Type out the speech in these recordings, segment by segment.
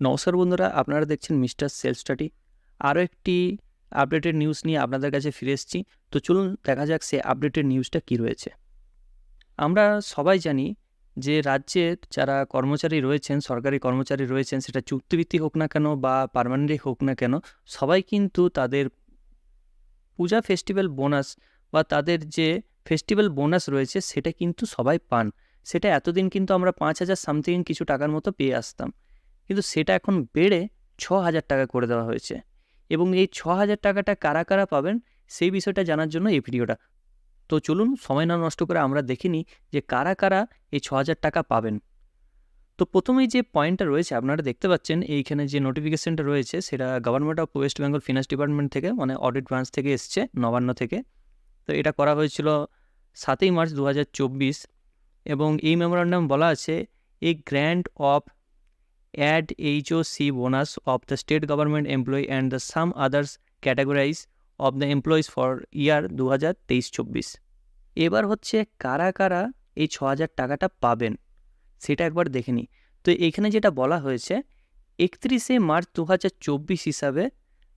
নমস্কার বন্ধুরা, আপনারা দেখছেন মিস্টার সেলফ স্টাডি। আরও একটি আপডেটেড নিউজ নিয়ে আপনাদের কাছে ফিরে এসেছি। তো চলুন দেখা যাক সে আপডেটেড নিউজটা কী রয়েছে। আমরা সবাই জানি যে রাজ্যের যারা কর্মচারী রয়েছেন, সরকারি কর্মচারী রয়েছেন, সেটা চুক্তিভিত্তিক হোক না কেন বা পারমানেন্টই হোক না কেন, সবাই কিন্তু তাদের পূজা ফেস্টিভ্যাল বোনাস বা তাদের যে ফেস্টিভ্যাল বোনাস রয়েছে, সেটা কিন্তু সবাই পান। সেটা এতদিন কিন্তু আমরা পাঁচ হাজার সামথিং কিছু টাকার মতো পেয়ে আসতাম। কিন্তু সেটা এখন বেড়ে ছ হাজার টাকা করে দেওয়া হয়েছে। এবং এই ছ হাজার টাকাটা কারা কারা পাবেন সেই বিষয়টা জানার জন্য এই ভিডিওটা। তো চলুন সময় না নষ্ট করে আমরা দেখিনি যে কারা কারা এই ছ হাজার টাকা পাবেন। তো প্রথমেই যে পয়েন্টটা রয়েছে, আপনারা দেখতে পাচ্ছেন এইখানে যে নোটিফিকেশনটা রয়েছে, সেটা government of West Bengal finance department থেকে মানে অডিট ব্রাঞ্চ থেকে এসছে, নবান্ন থেকে। তো এটা করা হয়েছিল সাতই মার্চ দু হাজার চব্বিশ। এবং এই মেমোরান্ডাম বলা আছে a grand of add HOC bonus of the state government employee and the some others categories of the employees for year দু হাজার তেইশ চব্বিশ এবার হচ্ছে কারা কারা এই ছ হাজার টাকাটা পাবেন, সেটা একবার দেখে নিই। তো এখানে যেটা বলা হয়েছে, একত্রিশে মার্চ দু হাজার চব্বিশ হিসাবে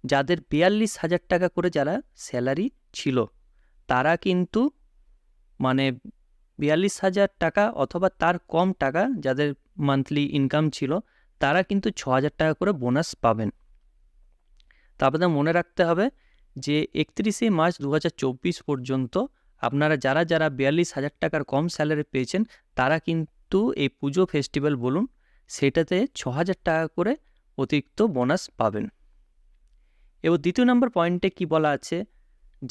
যাদের বিয়াল্লিশ হাজার টাকা করে যারা স্যালারি ছিল, তারা কিন্তু মানে বিয়াল্লিশ হাজার টাকা অথবা তার কম টাকা যাদের মান্থলি ইনকাম ছিল তারা কিন্তু ছ হাজার টাকা করে বোনাস পাবেন। তা আপনাদের মনে রাখতে হবে যে একত্রিশে মার্চ দু হাজার চব্বিশ পর্যন্ত আপনারা যারা যারা বিয়াল্লিশ হাজার টাকার কম স্যালারি পেয়েছেন, তারা কিন্তু এই পুজো ফেস্টিভ্যাল বলুন, সেটাতে ছ হাজার টাকা করে অতিরিক্ত বোনাস পাবেন। এবং দ্বিতীয় নম্বর পয়েন্টে কি বলা আছে?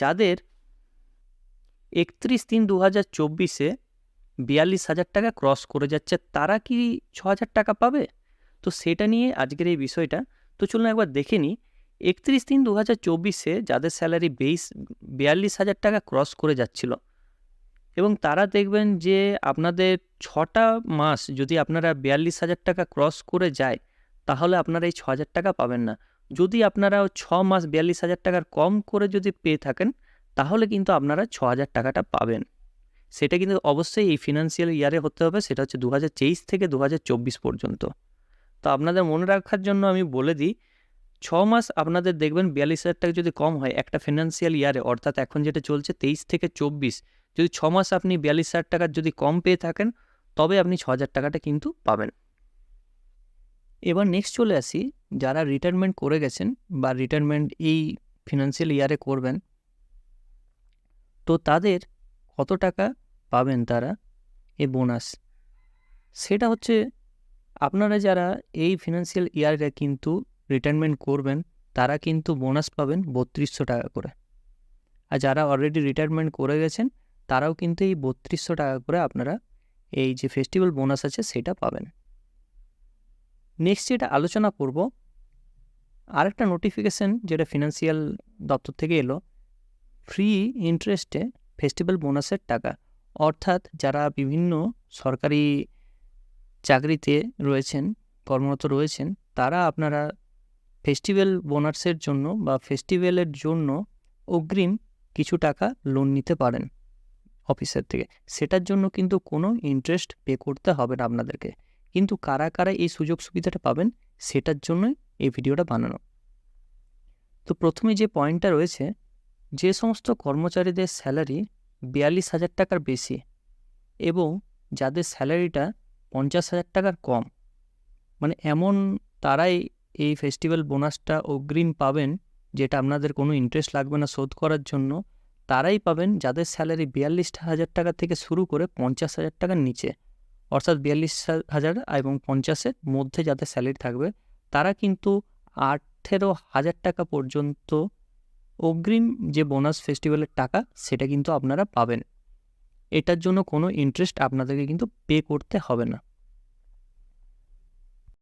যাদের একত্রিশ তিন দু হাজার চব্বিশে বিয়াল্লিশ হাজার টাকা ক্রস করে যাচ্ছে, তারা কি ছ হাজার টাকা পাবে? তো সেটা নিয়ে আজকের এই বিষয়টা। তো চলুন একবার দেখে নিই। একত্রিশ তিন দু হাজার চব্বিশে যাদের স্যালারি বেইস বিয়াল্লিশ হাজার টাকা ক্রস করে যাচ্ছিল এবং তারা দেখবেন যে আপনাদের ছটা মাস যদি আপনারা বিয়াল্লিশ হাজার টাকা ক্রস করে যায়, তাহলে আপনারা এই ছ হাজার টাকা পাবেন না। যদি আপনারা ছ মাস বিয়াল্লিশ হাজার টাকার কম করে যদি পেয়ে থাকেন, তাহলে কিন্তু আপনারা ছ হাজার টাকাটা পাবেন। সেটা কিন্তু অবশ্যই এই ফিনান্সিয়াল ইয়ারে হতে হবে, সেটা হচ্ছে দু হাজার তেইশ থেকে দু হাজার চব্বিশ পর্যন্ত। তো আপনাদের মনে রাখার জন্য আমি বলে দিই, ছ মাস আপনাদের দেখবেন বিয়াল্লিশ হাজার টাকা যদি কম হয়, একটা ফিনান্সিয়াল ইয়ারে অর্থাৎ এখন যেটা চলছে তেইশ থেকে চব্বিশ, যদি ছ মাস আপনি বিয়াল্লিশ হাজার টাকার যদি কম পেয়ে থাকেন, তবে আপনি ছ হাজার টাকাটা কিন্তু পাবেন। এবার নেক্সট চলে আসি, যারা রিটায়ারমেন্ট করে গেছেন বা রিটায়ারমেন্ট এই ফিনান্সিয়াল ইয়ারে করবেন, তো তাদের কত টাকা পাবেন তারা? এ বোনাস সেটা হচ্ছে আপনারা যারা এই ফিনান্সিয়াল ইয়ারে কিন্তু রিটায়ারমেন্ট করবেন, তারা কিন্তু বোনাস পাবেন বত্রিশশো টাকা করে। আর যারা অলরেডি রিটায়ারমেন্ট করে গেছেন, তারাও কিন্তু এই বত্রিশশো টাকা করে আপনারা এই যে ফেস্টিভ্যাল বোনাস আছে, সেটা পাবেন। নেক্সট যেটা আলোচনা করব, আরেকটা নোটিফিকেশান যেটা ফিনান্সিয়াল দপ্তর থেকে এলো ফ্রি ইন্টারেস্টে ফেস্টিভ্যাল বোনাসের টাকা। অর্থাৎ যারা বিভিন্ন সরকারি চাকরিতে রয়েছেন, কর্মরত রয়েছেন, তারা আপনারা ফেস্টিভ্যাল বোনাসের জন্য বা ফেস্টিভ্যালের জন্য অগ্রিম কিছু টাকা লোন নিতে পারেন অফিসের থেকে। সেটার জন্য কিন্তু কোনো ইন্টারেস্ট পে করতে হবে না আপনাদেরকে। কিন্তু কারা কারা এই সুযোগ সুবিধাটা পাবেন, সেটার জন্যই এই ভিডিওটা বানানো। তো প্রথমে যে পয়েন্টটা রয়েছে, যে সমস্ত কর্মচারীদের স্যালারি বিয়াল্লিশ হাজার টাকার বেশি এবং যাদের স্যালারিটা পঞ্চাশ হাজার টাকার কম। মানে এমন তারাই এই ফেস্টিভ্যাল বোনাসটা অগ্রিম পাবেন, যেটা আপনাদের কোনো ইন্টারেস্ট লাগবে না শোধ করার জন্য, তারাই পাবেন যাদের স্যালারি বিয়াল্লিশ হাজার টাকা থেকে শুরু করে পঞ্চাশ হাজার টাকার নিচে। অর্থাৎ বিয়াল্লিশ হাজার এবং পঞ্চাশের মধ্যে যাদের স্যালারি থাকবে, তারা কিন্তু আঠেরো হাজার টাকা পর্যন্ত অগ্রিম যে বোনাস ফেস্টিভ্যালের টাকা, সেটা কিন্তু আপনারা পাবেন। এটার জন্য কোনো ইন্টারেস্ট আপনাদেরকে কিন্তু পে করতে হবে না।